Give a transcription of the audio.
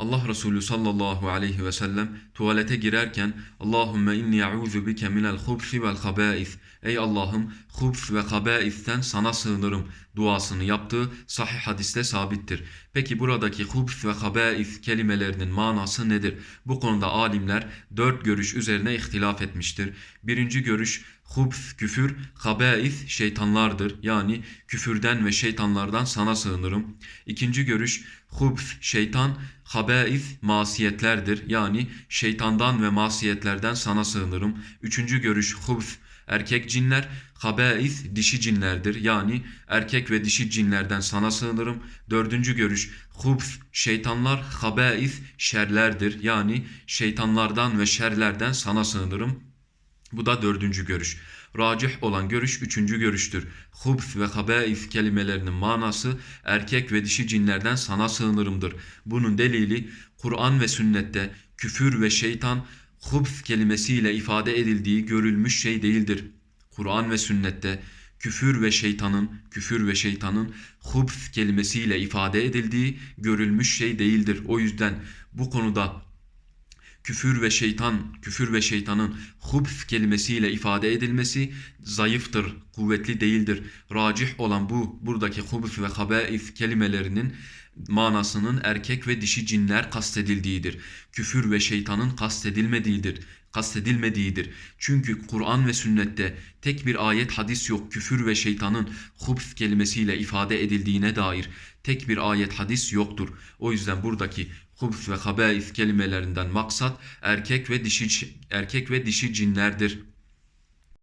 Allah Resulü sallallahu aleyhi ve sellem tuvalete girerken Allahümme inni e'udhu bike minel hubsi vel habais. Ey Allah'ım hubs ve habaisten sana sığınırım duasını yaptığı sahih hadiste sabittir. Peki buradaki hubs ve habais kelimelerinin manası nedir? Bu konuda alimler dört görüş üzerine ihtilaf etmiştir. Birinci görüş hubs küfür, habais şeytanlardır. Yani küfürden ve şeytanlardan sana sığınırım. İkinci görüş hubs şeytan, habais masiyetlerdir. Yani şeytandan ve masiyetlerden sana sığınırım. Üçüncü görüş hubs erkek cinler, habais dişi cinlerdir. Yani erkek ve dişi cinlerden sana sığınırım. Dördüncü görüş hubs şeytanlar, habais şerlerdir. Yani şeytanlardan ve şerlerden sana sığınırım. Bu da dördüncü görüş. Racih olan görüş üçüncü görüştür. Hubs ve habais kelimelerinin manası erkek ve dişi cinlerden sana sığınırımdır. Bunun delili Kur'an ve sünnette küfür ve şeytan hubs kelimesiyle ifade edildiği görülmüş şey değildir. Kur'an ve sünnette küfür ve şeytanın, küfür ve şeytanın hubs kelimesiyle ifade edildiği görülmüş şey değildir. O yüzden bu konuda küfür ve şeytan, küfür ve şeytanın hubs kelimesiyle ifade edilmesi zayıftır, kuvvetli değildir. Racih olan bu, buradaki hubs ve habais kelimelerinin manasının erkek ve dişi cinler kastedildiğidir. Küfür ve şeytanın kastedilmediğidir kastedilmediğidir. Çünkü Kur'an ve sünnette tek bir ayet hadis yok küfür ve şeytanın hubs kelimesiyle ifade edildiğine dair tek bir ayet hadis yoktur. O yüzden buradaki hubs ve habais kelimelerinden maksat erkek ve dişi erkek ve dişi cinlerdir.